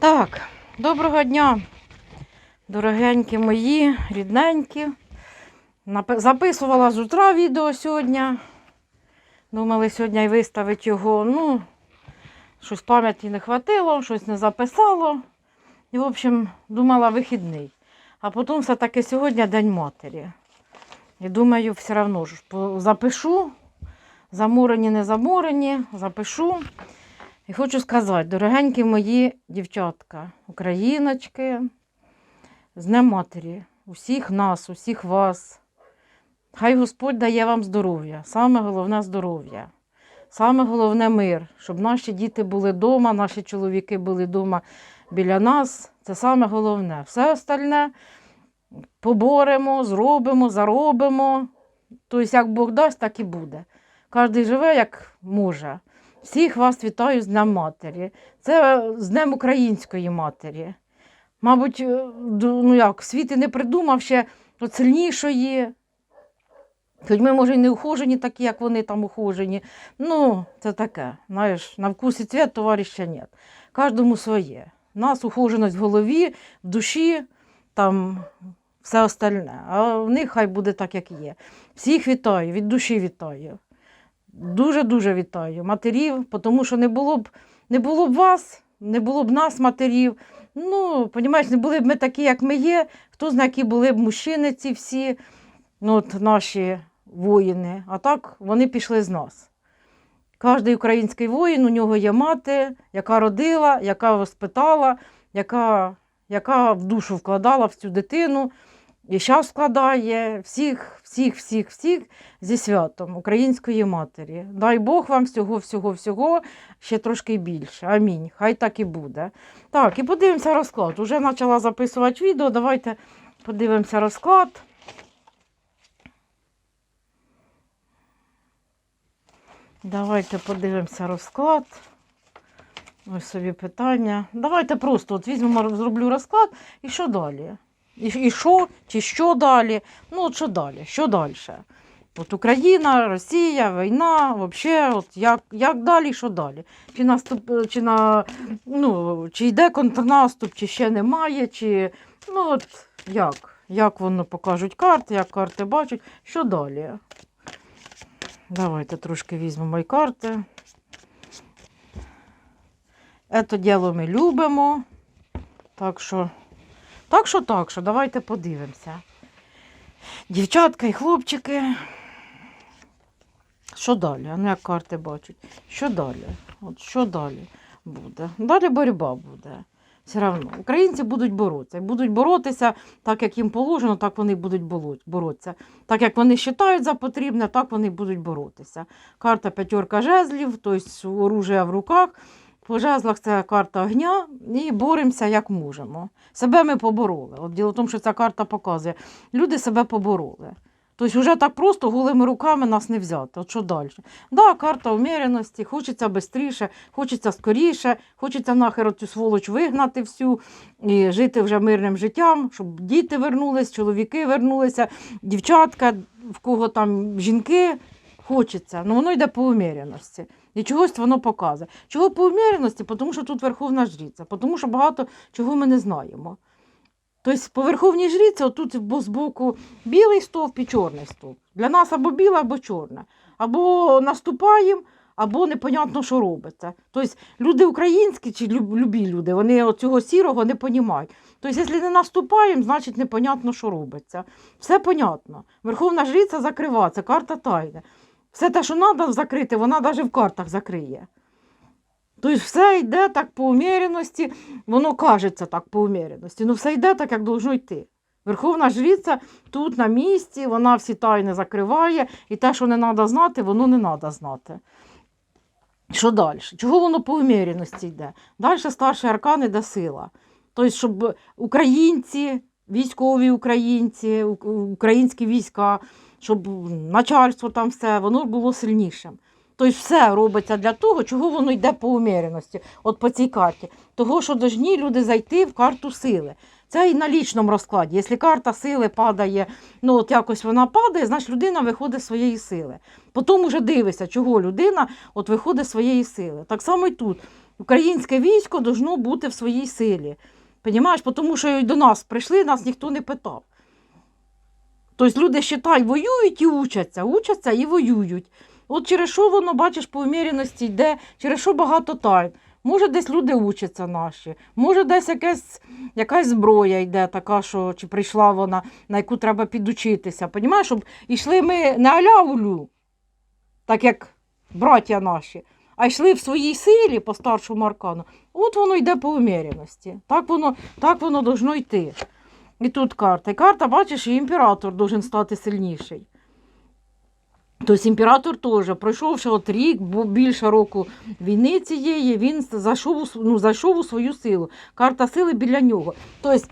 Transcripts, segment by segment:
Так, доброго дня, дорогенькі мої, рідненькі. Записувала з утра відео сьогодні. Думали сьогодні і виставити його. Ну, щось пам'яті не хватило, щось не записало. І, в общем, думала вихідний. А потім все-таки сьогодні День матері. І думаю, все одно ж запишу. Замурені, не замурені, запишу. І хочу сказати, дорогенькі мої дівчатка, україночки, з Днем Матері, усіх нас, усіх вас. Хай Господь дає вам здоров'я, саме головне здоров'я, саме головне мир, щоб наші діти були вдома, наші чоловіки були вдома біля нас. Це саме головне. Все остальне поборемо, зробимо, заробимо. Тобто, як Бог дасть, так і буде. Кожен живе як може. Всіх вас вітаю з Днем Матері. Це з Днем Української матері. Мабуть, е, ну як, світ і не придумав ще сильнішої. Хоч ми, може, і не ухожені, такі, як вони там ухожені. Ну, це таке. Знаєш, на вкус і цвіт товариша нет. Кожному своє. У нас ухоженість в голові, в душі, там все остальне. А в них хай буде так, як є. Всіх вітаю, від душі вітаю. Дуже-дуже вітаю матерів, тому що не було б, не було б вас, не було б нас, матерів. Ну, понімаєш, не були б ми такі, як ми є. Хто знає, які були б мужчини ці всі, ну, от наші воїни. А так вони пішли з нас. Кожний український воїн, у нього є мати, яка родила, яка воспитала, яка, яка в душу вкладала в цю дитину. І зараз вкладає всіх, всіх, всіх, всіх зі святом української матері. Дай Бог вам всього, всього, всього, ще трошки більше. Амінь. Хай так і буде. Так, і подивимося розклад. Уже почала записувати відео. Давайте подивимося розклад. Давайте подивимося розклад. Ось собі питання. Давайте просто от візьмемо, зроблю розклад і що далі? І, і що, чи що далі? Ну, от що далі? Що далі? От Україна, Росія, війна, взагалі, от як, як далі, що далі? Чи, наступ, чи, на, ну, чи йде контрнаступ, чи ще немає, чи ну от як? Як воно покажуть карти, як карти бачать, що далі? Давайте трошки візьмемо і карти. Це діло ми любимо. Так що, так що, так що, давайте подивимося. Дівчатка і хлопчики. Що далі? Ну як карти бачать? Що далі? От що далі буде? Далі боротьба буде. Все одно. Українці будуть боротися. Будуть боротися так, як їм положено, так вони будуть боротися. Так як вони вважають за потрібне, так вони будуть боротися. Карта п'ятерка жезлів, тобто оружие в руках. По жезлах це карта огня і боремося як можемо. Себе ми побороли. От діло в тому, що ця карта показує. Люди себе побороли. Тобто вже так просто голими руками нас не взяти. От що далі? Да, карта уміреності, хочеться швидше, хочеться скоріше, хочеться нахер цю сволоч вигнати всю і жити вже мирним життям, щоб діти вернулись, чоловіки вернулися, дівчатка, в кого там жінки. Хочеться, ну воно йде по уміреності. І чогось воно показує. Чого по уміреності? Тому що тут верховна жриця, тому що багато чого ми не знаємо. Тобто по верховній жріці отут бо збоку білий стовп і чорний стовп. Для нас або біле, або чорне. Або наступаємо, або непонятно, що робиться. Тобто люди українські чи любі люди, вони цього сірого не розуміють. Тобто, якщо не наступаємо, значить непонятно, що робиться. Все понятно. Верховна жриця закрива, це карта тайни. Все те, що треба закрити, вона навіть в картах закриє. Тобто все йде так по уміреності, воно кажеться так по уміреності. Ну все йде так, як должно йти. Верховна жриця тут на місці, вона всі тайни закриває, і те, що не треба знати, воно не треба знати. Що далі? Чого воно по уміреності йде? Далі старший аркан іде сила. Тобто, щоб українці, військові українці, українські війська, щоб начальство там все, воно було сильнішим. Тобто все робиться для того, чого воно йде по уміреності, от по цій карті. Того, що повинні люди зайти в карту сили. Це і на лічному розкладі. Якщо карта сили падає, ну от якось вона падає, значить людина виходить з своєї сили. Потім вже дивишся, чого людина от виходить з своєї сили. Так само і тут. Українське військо должно бути в своїй силі. Понімаєш? Тому що й до нас прийшли, нас ніхто не питав. Тобто люди считай, воюють і учаться, учаться і воюють. От через що воно, бачиш, по уміряності йде, через що багато тайн. Може, десь люди учаться наші, може, десь якась, якась зброя йде, така, що чи прийшла вона, на яку треба підучитися. Понімаєш, щоб йшли ми не аля улю, так як браття наші, а йшли в своїй силі по старшому аркану. От воно йде по уміряності. Так воно, так воно должно йти. І тут карта. І карта, бачиш, і імператор должен стати сильніший. Тобто імператор теж, пройшовши от рік, бо більше року війни цієї, він зайшов, у ну, зайшов у свою силу. Карта сили біля нього. Тобто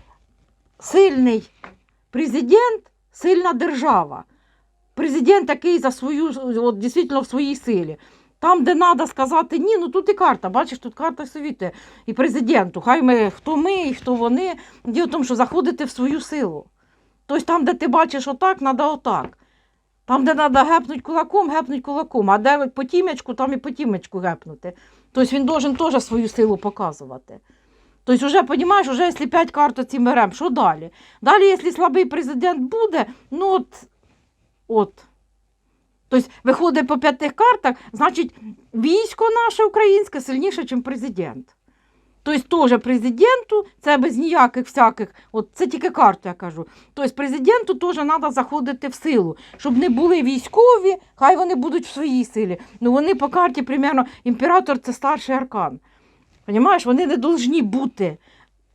сильний президент, сильна держава. Президент такий за свою, от, дійсно в своїй силі. Там, де треба сказати ні, ну тут і карта, бачиш, тут карта совіти. І президенту, хай ми, хто ми і хто вони. Діло в тому, що заходити в свою силу. Тобто там, де ти бачиш отак, треба отак. Там, де треба гепнути кулаком, гепнуть кулаком, а де по тімечку, там і по тімечку гепнути. Тобто він должен теж свою силу показувати. Тобто, вже, розумієш, вже якщо 5 карт оці беремо, що далі? Далі, якщо слабий президент буде, ну от, от. Тобто, виходить по п'яти картах, значить, військо наше українське сильніше, ніж президент. Тобто, теж президенту, це без ніяких всяких, от це тільки карта, я кажу. Тобто президенту теж треба заходити в силу, щоб не були військові, хай вони будуть в своїй силі. Ну вони по карті, примерно, імператор це старший аркан. Понімаєш, вони не повинні бути е,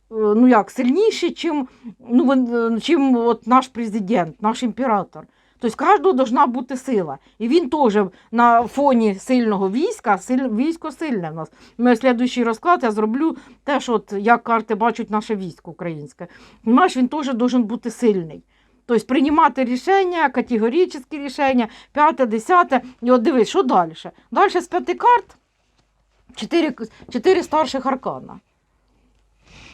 ну як, сильніші, чим, ну, е, чим от наш президент, наш імператор. Тобто кожного повинна бути сила. І він теж на фоні сильного війська, силь, військо сильне в нас. Ми слідуючий розклад я зроблю теж, от, як карти бачать наше військо українське. Понимаєш, він теж має бути сильний. Тобто приймати рішення, категоричні рішення, п'яте, десяте. І от дивись, що далі? Далі з п'яти карт чотири, чотири старших аркана.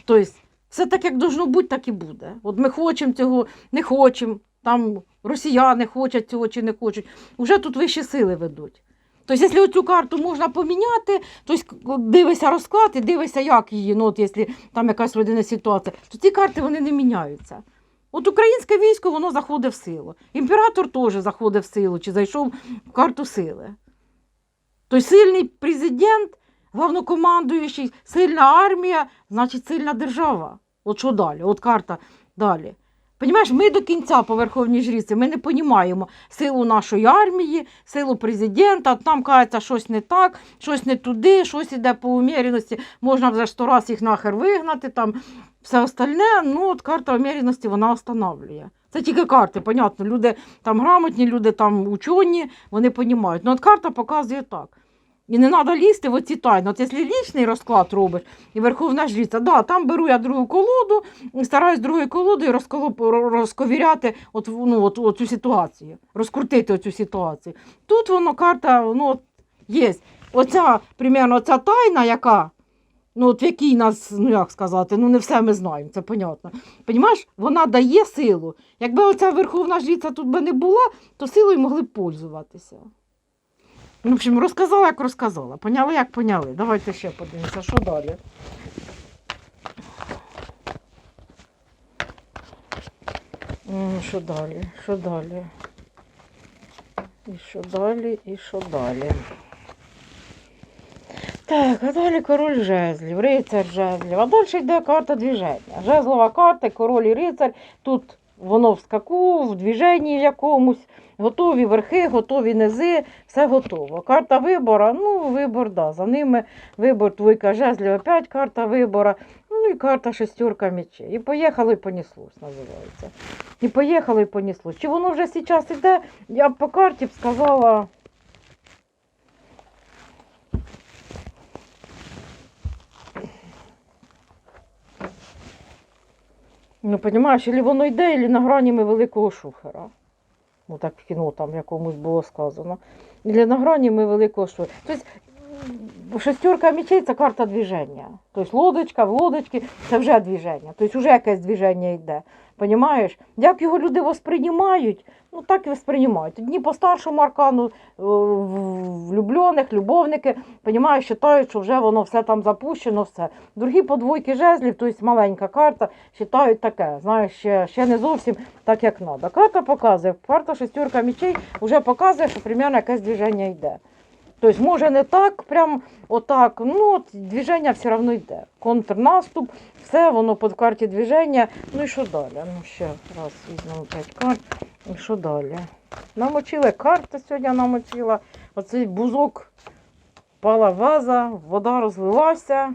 Тобто, все так, як должно бути, так і буде. От ми хочемо цього, не хочемо, там росіяни хочуть цього чи не хочуть. Уже тут вищі сили ведуть. Тобто, якщо цю карту можна поміняти, то дивися розклад і дивися, як її, ну, от якщо там якась родина ситуація, то ці карти вони не міняються. От українське військо воно заходить в силу. Імператор теж заходить в силу, чи зайшов в карту сили. Тобто сильний президент, головнокомандуючий, сильна армія, значить сильна держава. От що далі? От карта далі. Понімаєш, ми до кінця по Верховній Жріці, ми не розуміємо силу нашої армії, силу президента, от нам кажеться, щось не так, щось не туди, щось іде по уміряності, можна вже сто раз їх нахер вигнати, там все остальне, ну от карта уміряності вона встановлює. Це тільки карти, понятно. Люди там грамотні, люди там учені, вони розуміють. Ну от карта показує так. І не треба лізти в оці тайни. От якщо лічний розклад робиш і Верховна Жриця, да, там беру я другу колоду, стараюсь другою колодою розковіряти от, ну, от, от цю ситуацію, розкрутити цю ситуацію. Тут воно карта ну, от, є. Оця, примерно, оця тайна, яка, ну, от в якій нас, ну як сказати, ну не все ми знаємо, це понятно. Понімаєш, вона дає силу. Якби оця Верховна Жриця тут би не була, то силою могли б пользуватися. Ну, В общем, розказала, як розказала. Поняли, як поняли. Давайте ще подивимося, що далі. Що далі? Що далі? І що далі, і що далі? Так, а далі король жезлів, рицар жезлів. А далі йде карта движення. Жезлова карта, король і рицар. Тут воно в скаку, в движенні якомусь. Готові верхи, готові низи, все готово. Карта вибора, ну, вибор, да. За ними вибор двойка жезлів, опять карта вибора, ну і карта шестерка мечей. І поїхало, і поніслось, називається. І поїхало, і поніслось. Чи воно вже зараз іде, я б по карті б сказала. Ну, розумієш, або воно йде, або на грані великого шухера. Ну, так в кіно там якомусь було сказано. Для награні ми великого шо. Тобто, шестерка мечей це карта движення. Тобто лодочка в лодочці це вже движення. Тобто вже якесь движення йде. Понімаєш? Як його люди восприймають, ну так і восприймають. Одні по старшому аркану, е, влюблених, любовники, понімаєш, вважають, що вже воно все там запущено, все. Другі по двойки жезлів, тобто маленька карта, вважають таке. Знаєш, ще, ще не зовсім так, як треба. Карта показує, карта шестерка мечей вже показує, що примерно якесь движення йде. Тобто, може не так, прям отак, ну от движення все одно йде. Контрнаступ, все воно під карті движення. Ну і що далі? Ну ще раз візьмемо 5 карт. І що далі? Намочили карти сьогодні намочила. Оцей бузок пала ваза, вода розлилася.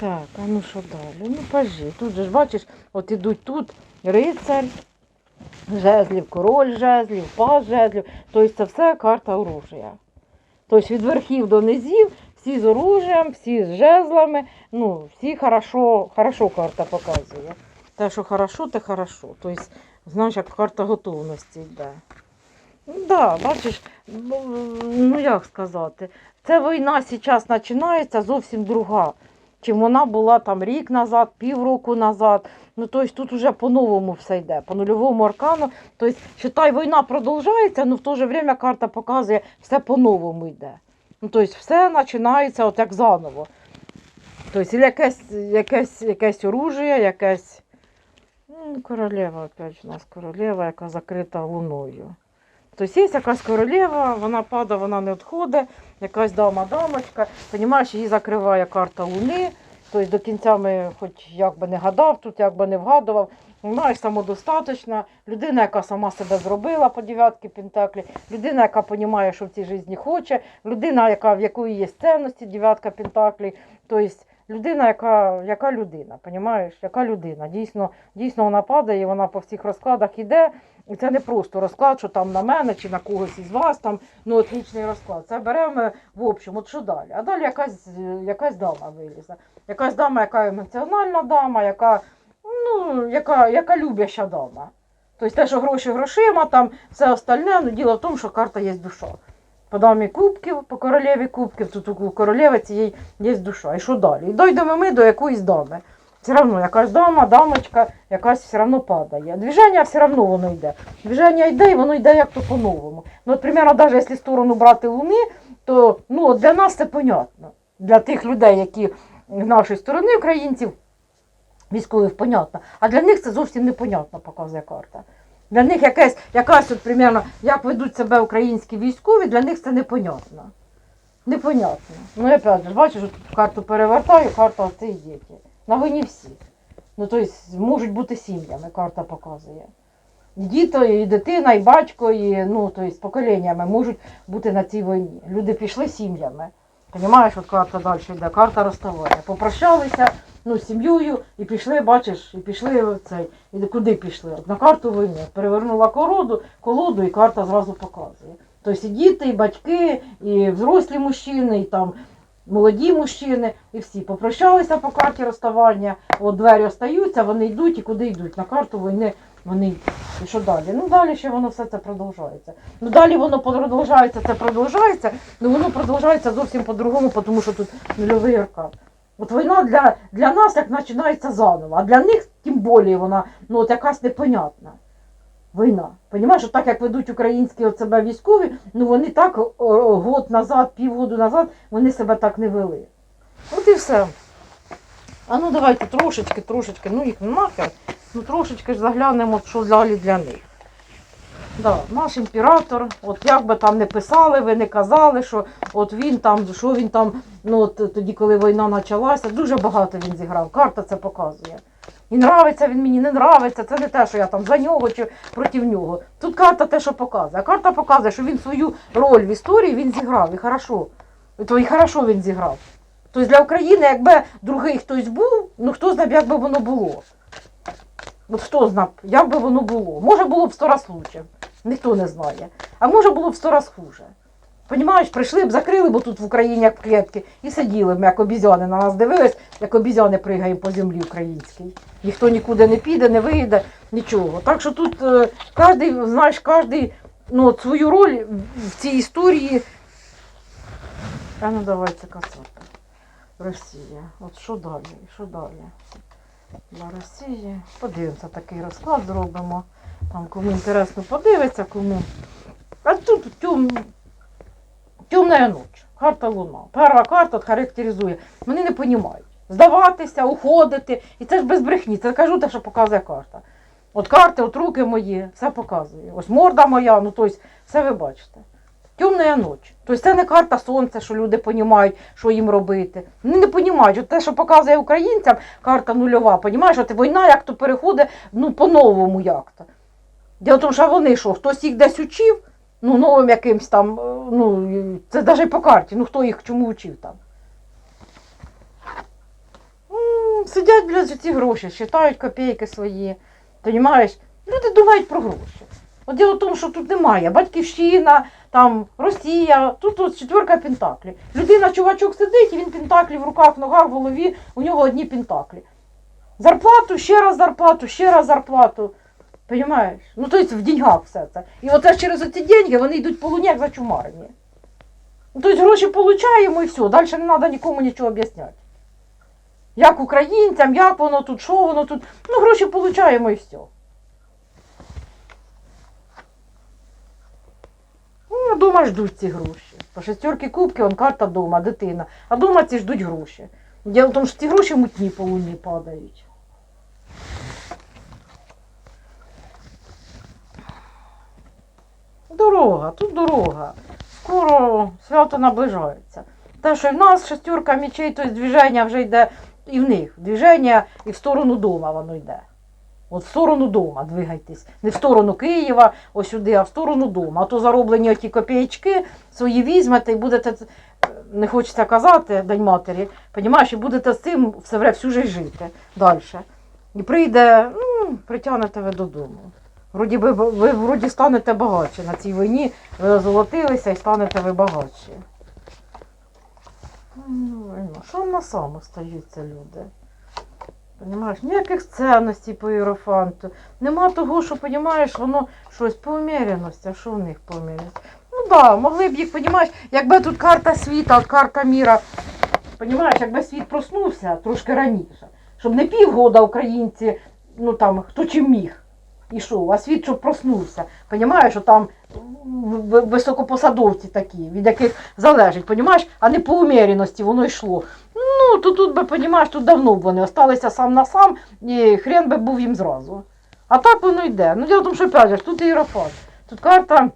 Так, а ну що далі? Ну пажі. Тут же ж бачиш, от ідуть тут рицарь, жезлів, король жезлів, пас жезлів. Тобто це все карта оружия. Тобто від верхів до низів, всі з оружієм, всі з жезлами, ну, всі хорошо, хорошо карта показує. Те, що хорошо, те хорошо. Тобто, знаєш, як карта готовності йде. Ну, да, бачиш, ну, ну як сказати, ця війна зараз починається зовсім друга, чим вона була там рік назад, півроку назад. Ну, тобто тут вже по-новому все йде, по нульовому аркану. Тобто, считай, війна продовжується, але в то же время карта показує, все по-новому йде. Ну, тобто все починається от як заново. Тобто, якесь, якесь, якесь оружие, якесь. Ну, королева, опять у нас королева, яка закрита луною. Тобто є якась королева, вона падає, вона не відходить, якась дама-дамочка, понімаєш, її закриває карта Луни. Тобто до кінця ми хоч як би не гадав, тут як би не вгадував. Знаєш, самодостаточна, людина, яка сама себе зробила по дев'ятки Пентаклі, людина, яка розуміє, що в цій житті хоче, людина, яка, в якої є цінності, дев'ятка Пентаклі. Тобто людина, яка, яка людина, понімаєш? Яка людина. Дійсно, дійсно вона падає, вона по всіх розкладах іде. І це не просто розклад, що там на мене чи на когось із вас, там ну отлічний розклад. Це беремо в общем, от що далі? А далі якась, е, якась дама вилізе. Якась дама, яка емоціональна дама, яка, ну, яка, яка любяща дама. Тобто те, що гроші грошима, там все остальне, ну діло в тому, що карта є душа. По дамі кубків, по королеві кубків, тут у королеви цієї є душа. І що далі? І дійдемо ми до якоїсь дами. Все одно якась дама, дамочка, якась все одно падає. Движення все одно воно йде. Движення йде і воно йде як то по-новому. Ну, от, примерно, навіть якщо сторону брати Луни, то ну, для нас це понятно. Для тих людей, які з нашої сторони, українців, військових, понятно. А для них це зовсім непонятно, показує карта. Для них якась, якась от, примерно, як ведуть себе українські військові, для них це непонятно. Непонятно. Ну, я опять от тут карту перевертаю, карта оце і діти. На війні всі. Ну, тобто, можуть бути сім'ями, карта показує. І діти, і дитина, і батько, і ну, тобто, поколіннями можуть бути на цій війні. Люди пішли сім'ями. Понімаєш, от карта далі йде, карта розставання. Попрощалися ну, сім'єю і пішли, бачиш, і пішли цей. І куди пішли? От на карту війни. Перевернула колоду, колоду і карта зразу показує. Тобто і діти, і батьки, і взрослі мужчини, і там молоді мужчини, і всі попрощалися по карті розставання, от двері остаються, вони йдуть і куди йдуть. На карту війни вони йдуть. І що далі? Ну далі ще воно все це продовжується. Ну далі воно продовжується, це продовжується, ну воно продовжується зовсім по-другому, тому що тут нульовий аркан. От війна для, для нас як починається заново, а для них тим більше вона ну, от якась непонятна. Війна. Понімаєш, так як ведуть українські от себе військові, ну вони так год назад, півгоду назад, вони себе так не вели. От і все. А ну давайте трошечки, трошечки, ну їх нахер, ну трошечки ж заглянемо, що далі для них. Да, наш імператор, от як би там не писали, ви не казали, що от він там, що він там, ну от тоді, коли війна почалася, дуже багато він зіграв. Карта це показує. І нравиться він мені, не нравиться. Це не те, що я там за нього чи проти нього. Тут карта те, що показує. А карта показує, що він свою роль в історії він зіграв. І хорошо. То і хорошо він зіграв. Тобто для України, якби другий хтось був, ну хто знає, як би воно було. От хто знав, як би воно було. Може було б сто раз лучше. Ніхто не знає. А може було б сто раз хуже. Понімаєш, прийшли б, закрили б тут в Україні як клітки і сиділи б, як обізяни на нас дивились, як обізяни пригаємо по землі українській. Ніхто нікуди не піде, не вийде, нічого. Так що тут е, кожен, знаєш, кожен ну, свою роль в- цій історії. А ну давайте касати. Росія. От що далі? Що далі? для Росії. Подивимося, такий розклад зробимо. Там кому інтересно подивиться, кому. А тут тюм... темна ніч. Карта Луна. Перша карта характеризує. Вони не розуміють. Здаватися, уходити. І це ж без брехні. Це кажу те, що показує карта. От карти, от руки мої, все показує. Ось морда моя, ну тобто, все ви бачите. Темна ніч. Тобто це не карта сонця, що люди розуміють, що їм робити. Вони не розуміють. От те, що показує українцям, карта нульова, розумієш, от війна як то переходить ну, по-новому як-то. Діло в тому, що вони що, хтось їх десь учив, ну, новим якимсь там, е, ну, це навіть по карті, ну хто їх чому учив там. Сидять, блядь, за ці гроші, считають копійки свої. Понімаєш? Люди думають про гроші. От діло в тому, що тут немає батьківщина, там Росія, тут от четверка пентаклі. Людина, чувачок сидить, і він пентаклі в руках, в ногах, в голові, у нього одні пентаклі. Зарплату, ще раз зарплату, ще раз зарплату. Понимаєш? Ну, тобто в деньгах все це. І оце через ці деньги вони йдуть по луні, як зачумарені. Ну, тобто гроші получаємо і все, далі не треба нікому нічого об'ясняти. Як українцям, як воно тут, що воно тут. Ну, гроші получаємо і все. Ну, дома ждуть ці гроші. По шестерки кубки, он карта дома, дитина. А дома ці ждуть гроші. Діло в тому, що ці гроші мутні по луні падають. Дорога, тут дорога. Скоро свято наближається. Те, що і в нас шестерка мечей, то движення вже йде і в них. Движення і в сторону дома воно йде. От в сторону дома двигайтесь. Не в сторону Києва, ось сюди, а в сторону дома. А то зароблені оті копійки свої візьмете і будете, е, не хочеться казати, День матері, понімаєш, і будете з цим все всю жити далі. І прийде, ну, притягнете ви додому. Вроді би, ви вроді станете багатші на цій війні, ви золотилися і станете ви багатші. Ну, ну, що на саме стаються люди? Понімаєш, ніяких цінностей по іерофанту. Нема того, що, понімаєш, воно щось по уміряності, а що в них по? Ну так, да, могли б їх, понімаєш, якби тут карта світа, карта міра, понімаєш, якби світ проснувся трошки раніше, щоб не півгода українці, ну там, хто чим міг, ішов, а світ щоб проснувся. Понімаєш, що там високопосадовці такі, від яких залежить, понімаєш, а не по уміряності воно йшло. Ну, то тут би, понімаєш, тут давно б вони осталися сам на сам, і хрен би був їм зразу. А так воно йде. Ну, діло в тому, що опять тут іерофант. Тут карта,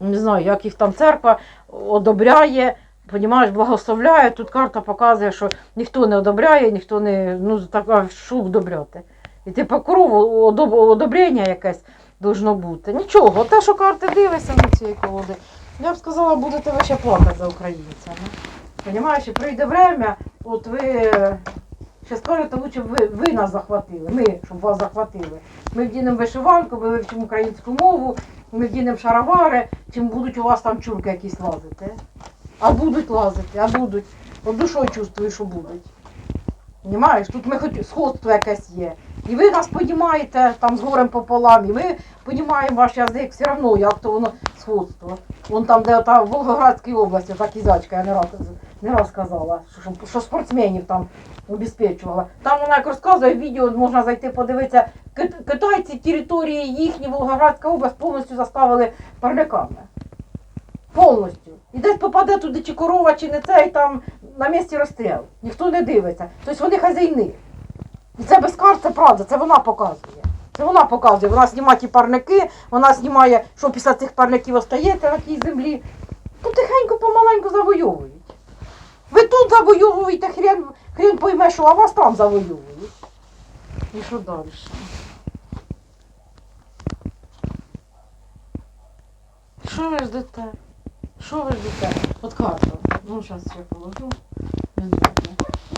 не знаю, як їх там церква одобряє, понімаєш, благословляє. Тут карта показує, що ніхто не одобряє, ніхто не, ну, так, а що одобряти. І ти по крову одобрення якесь должно бути. Нічого, те, що карти дивишся на цієї колоди, я б сказала, будете ви ще плакати за українцями. Понимаєш, і прийде время, от ви ще скажете, лучше ви, ви нас захватили, ми, щоб вас захватили. Ми вдінемо вишиванку, ми вивчимо українську мову, ми вдінемо шаровари, чим будуть у вас там чурки якісь лазити. А будуть лазити, а будуть. От душою чувствую, що будуть. Понимаєш, тут ми хоч сходство якесь є. І ви нас понімаєте там з горем пополам, і ми понімаємо ваш язик, все одно, як то воно сходство. Вон там, де та в Волгоградській області, та кізячка, я не раз, не раз казала, що, що, спортсменів там обезпечувала. Там вона як розказує відео, можна зайти подивитися. Китайці території їхні, Волгоградська область повністю заставили парляками. Повністю. І десь попаде туди чи корова, чи не це, і там на місці розстріл. Ніхто не дивиться. Тобто вони хазяйни. І це без карт, це правда, це вона показує. Це вона показує. Вона знімає ті парники, вона знімає, що після цих парників остається на тій землі. Потихеньку, помаленьку завойовують. Ви тут завойовуєте, хрен, хрен пойме, що, а вас там завойовують. І що далі? Що ви ждете? Що ви ждете? От карта. Ну, зараз я положу.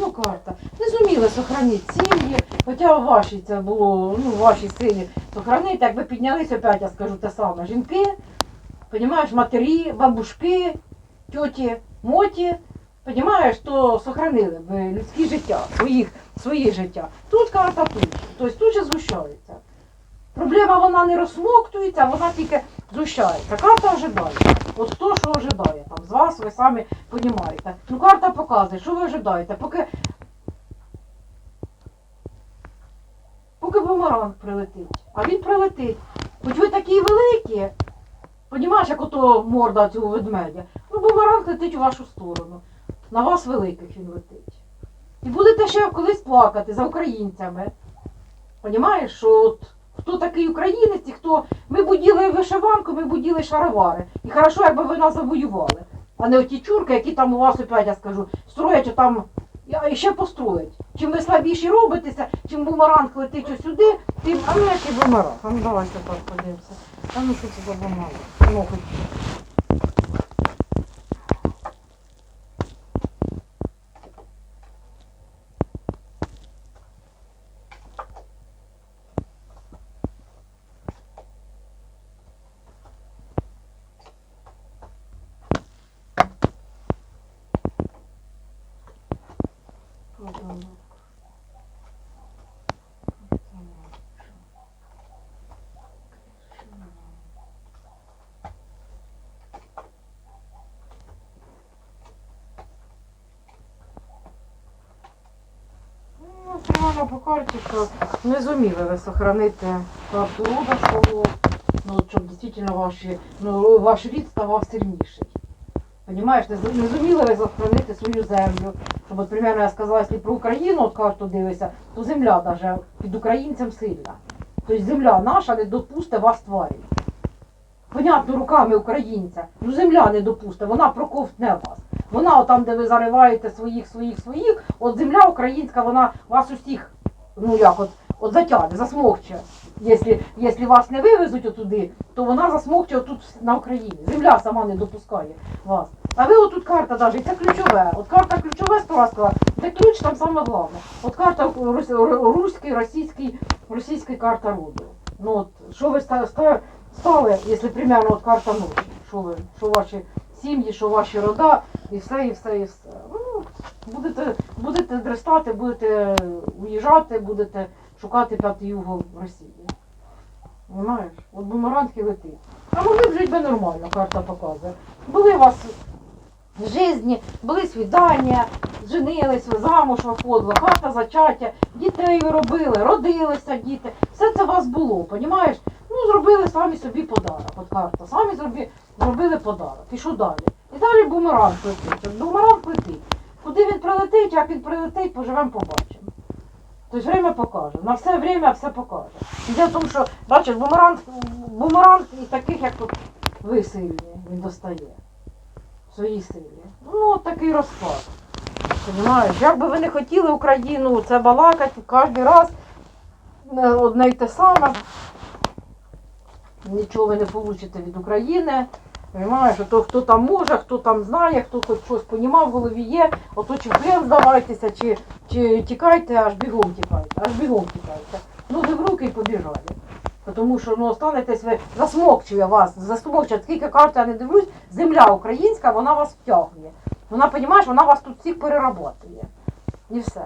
Ну, карта. Не зуміли сохранити сім'ї, хоча в вашій це було, ну, в вашій силі сохранити, якби піднялися опять, я скажу те саме. Жінки, понімаєш, матері, бабушки, тьоті, моті, понімаєш, то сохранили б людське життя, своїх, своє життя. Тут карта тут. Тобто тут ще згущається. Проблема вона не розсмоктується, вона тільки згущається. Карта ожидає. От хто що ожидає там з вас, ви самі розумієте. Ну карта показує, що ви ожидаєте. Поки бумеранг прилетить. А він прилетить. Хоч ви такі великі, понімаєш, як ото морда цього ведмедя, ну бумеранг летить у вашу сторону. На вас великих він летить. І будете ще колись плакати за українцями. Понімаєш, що от хто такий українець і хто. Ми буділи вишиванку, ми буділи шаровари. І хорошо, якби ви нас завоювали. А не оті чурки, які там у вас опять, я скажу, строять там і ще построять. Чим ви слабіші робитеся, чим бумеранг летить сюди, тим. А ну який бумеранг? А ну давайте так подивимося. А ну що це за бумеранг? Ну, хоч. По карті, що не зуміли ви сохранити карту рода ну, щоб дійсно ваші, ну, ваш рід ставав сильніший. Понимаєш, не, не зуміли ви сохранити свою землю. Щоб, от, примерно, я сказала, якщо про Україну от карту дивишся, то земля даже під українцем сильна. Тобто земля наша не допусте вас тварів. Понятно, руками українця. Ну земля не допусте, вона проковтне вас. Вона там, де ви зариваєте своїх, своїх, своїх, от земля українська, вона вас усіх, ну як от, от затягне, засмокче. Якщо, якщо вас не вивезуть отуди, то вона засмокче отут на Україні. Земля сама не допускає вас. А ви отут карта навіть, це ключове. От карта ключове сказала, де ключ там саме головне. От карта рус- ру- руський, російський, російський карта роду. Ну от, що ви ста- ста- стали, якщо примерно от карта ночі, що ви, що ваші сім'ї, що ваші рода, і все, і все, і все. Будете, будете дрестати, будете уїжджати, будете шукати п'ятий угол в Росії. Понимаєш? От бумеранги летить. А могли б жити би нормально, карта показує. Були у вас житті, були свідання, женились, ви замуж виходили, хата зачаття, дітей ви робили, родилися діти. Все це у вас було, понімаєш? Ну, зробили самі собі подарок. От карта. Самі зробили подарок. І що далі? І далі бумеранг летить. Бумеранг летить. Куди він прилетить, як він прилетить, поживемо, побачимо. Тобто время покаже. На все время все покаже. Іде в тому, що, бачиш, бумеранг, бумеранг і таких, як тут ви сильні, він достає. В своїй силі. Ну, от такий розклад. Понимаєш, як би ви не хотіли Україну це балакати кожен раз е, одне й те саме. Нічого ви не получите від України. Понимаєш, то хто там може, хто там знає, хто хоч щось понімав, в голові є, ото чи плен здавайтеся, чи, чи тікайте, аж бігом тікайте, аж бігом тікайте. Ноги в руки і побіжали. Тому що ну, останетесь ви, засмокчує вас, засмокчує, скільки карт я не дивлюсь, земля українська, вона вас втягує. Вона, понімаєш, вона вас тут всіх переработує. І все.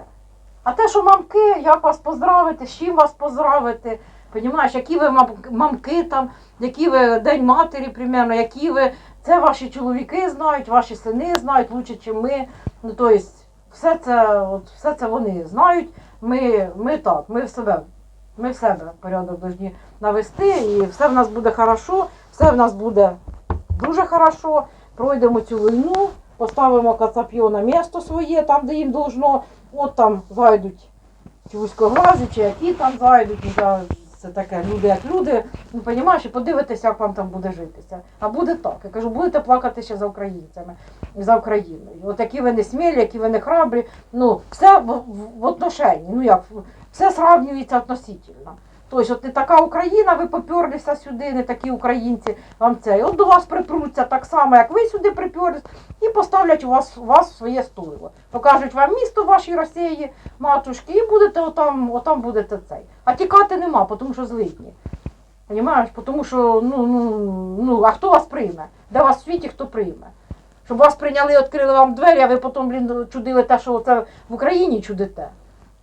А те, що мамки, як вас поздравити, з чим вас поздравити, понімаєш, які ви мамки там, які ви День матері, примерно, які ви, це ваші чоловіки знають, ваші сини знають лучше, ніж ми. Ну, тобто, все це, от, все це вони знають. Ми, ми так, ми в себе, ми в себе порядок повинні навести, і все в нас буде хорошо, все в нас буде дуже хорошо. Пройдемо цю війну, поставимо Кацап'йо на місто своє, там, де їм должно, от там зайдуть чи вузькоглазі, чи які там зайдуть, це таке, люди як люди, ну розумієш, і подивитися, як вам там буде житися. А буде так. Я кажу, будете плакати ще за українцями за Україною. От які ви не смілі, які ви не храбрі, ну все в, в, в отношенні, ну як, все сравнюється относительно. Тобто, от не така Україна, ви поперлися сюди, не такі українці, вам це. І от до вас припруться так само, як ви сюди приперлись, і поставлять у вас, вас в своє стойло. Покажуть вам місто вашій Росії, матушки, і будете отам, отам будете цей. А тікати нема, тому що злидні. Понімаєш? Тому що, ну, ну, ну, а хто вас прийме? Де вас в світі хто прийме? Щоб вас прийняли, відкрили вам двері, а ви потім, блін, чудили те, що це в Україні чудите.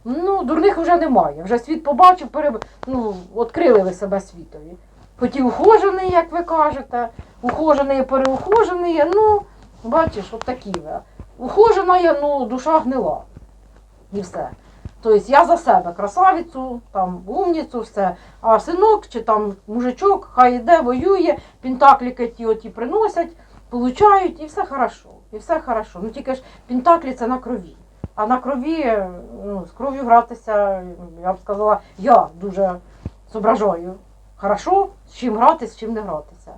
Ну, дурних вже немає. Вже світ побачив, пере... ну, відкрили ви себе світові. Хоч і ухожений, як ви кажете, ухожений, переухожений, ну, бачиш, от такі ви. Ухожена є, ну, душа гнила. І все. Тобто я за себе красавицю, там умніцю, все. А синок чи там мужичок, хай йде, воює, пентакліки ті оті приносять, получають і все хорошо. І все хорошо. Ну тільки ж пентаклі це на крові. А на крові, ну, з кров'ю гратися, я б сказала, я дуже зображаю. Хорошо, з чим гратися, з чим не гратися.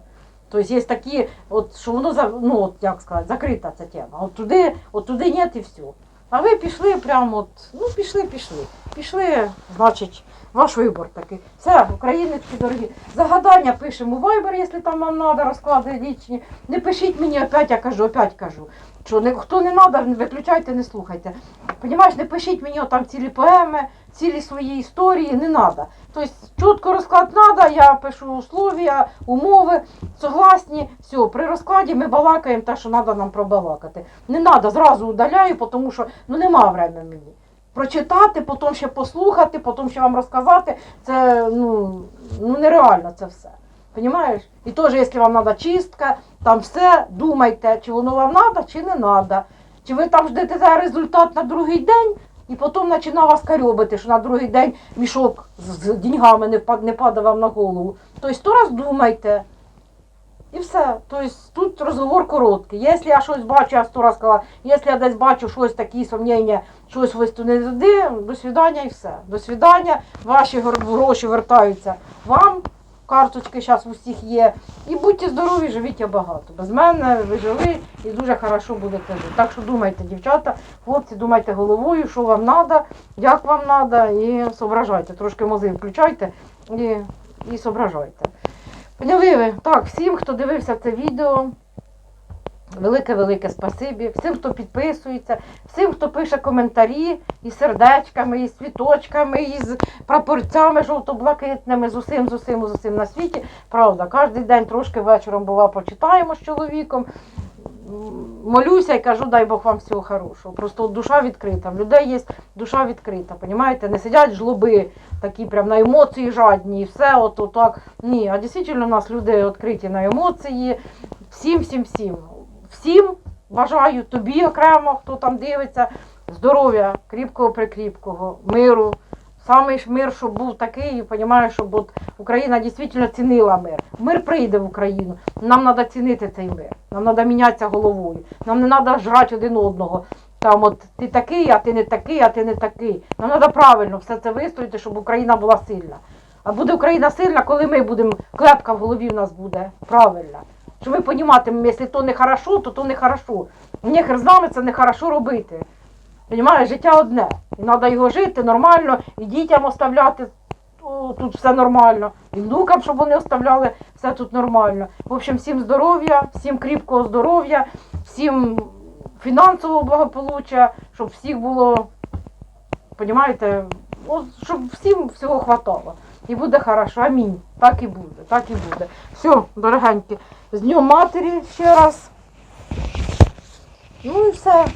Тобто є такі, от, що воно ну, от, як сказати, закрита ця тема. От туди, от туди ні і все. А ви пішли прямо от, ну пішли, пішли. Пішли, значить, ваш вибор такий. Все, україночки дорогі. Загадання пишемо у Viber, якщо там вам треба, розклади лічні. Не пишіть мені опять, я кажу, опять кажу. Що не, хто не треба, виключайте, не слухайте. Понімаєш, не пишіть мені там цілі поеми, цілі свої історії, не треба. Тобто чітко розклад треба, я пишу условия, умови, согласні, все, при розкладі ми балакаємо те, що треба нам пробалакати. Не треба, зразу удаляю, тому що ну, нема времени мені. Прочитати, потім ще послухати, потім ще вам розказати, це ну, ну нереально це все. Понімаєш? І теж, якщо вам треба чистка, там все, думайте, чи воно вам треба, чи не треба. Чи ви там ждете результат на другий день, і потім починає вас карьобити, що на другий день мішок з, деньгами не, не падає вам на голову. Тобто сто раз думайте. І все. Тобто тут розговор короткий. Якщо я щось бачу, я сто раз сказала, якщо я десь бачу щось такі сумніння, щось ось туди не туди, до свидання і все. До свидання, ваші гроші вертаються вам. Карточки зараз у всіх є. І будьте здорові, живіть я багато. Без мене ви жили і дуже хорошо будете жити. Так що думайте, дівчата, хлопці, думайте головою, що вам треба, як вам треба, і соображайте. Трошки мози включайте і, і соображайте. Поняли ви? Так, всім, хто дивився це відео, велике-велике спасибі. Всім, хто підписується, всім, хто пише коментарі із сердечками, із світочками, із прапорцями жовто-блакитними, з усім, з усім, з усім на світі. Правда, кожен день трошки вечором бува почитаємо з чоловіком. Молюся і кажу, дай Бог вам всього хорошого. Просто душа відкрита. В людей є душа відкрита, понімаєте? Не сидять жлоби такі прям на емоції жадні, і все от, от так. Ні, а дійсно у нас люди відкриті на емоції. Всім, всім, всім. Всім бажаю тобі окремо, хто там дивиться, здоров'я, кріпкого прикріпкого, миру. Самий ж мир, щоб був такий, і розумієш, щоб от Україна дійсно цінила мир. Мир прийде в Україну. Нам треба цінити цей мир. Нам треба мінятися головою. Нам не треба жрати один одного. Там от ти такий, а ти не такий, а ти не такий. Нам треба правильно все це вистояти, щоб Україна була сильна. А буде Україна сильна, коли ми будемо, клепка в голові в нас буде правильна. Щоб ви розуміли, якщо то не хорошо, то то не хорошо. Мені хер з нами це не хорошо робити. Понімаєш, життя одне. І треба його жити нормально, і дітям оставляти о, тут все нормально. І внукам, щоб вони оставляли все тут нормально. В общем, всім здоров'я, всім кріпкого здоров'я, всім фінансового благополуччя, щоб всіх було, понімаєте, щоб всім всього хватало. І буде хорошо. Амінь. Так і буде, так і буде. Все, дорогенькі, з Днем матері ще раз. Ну і все.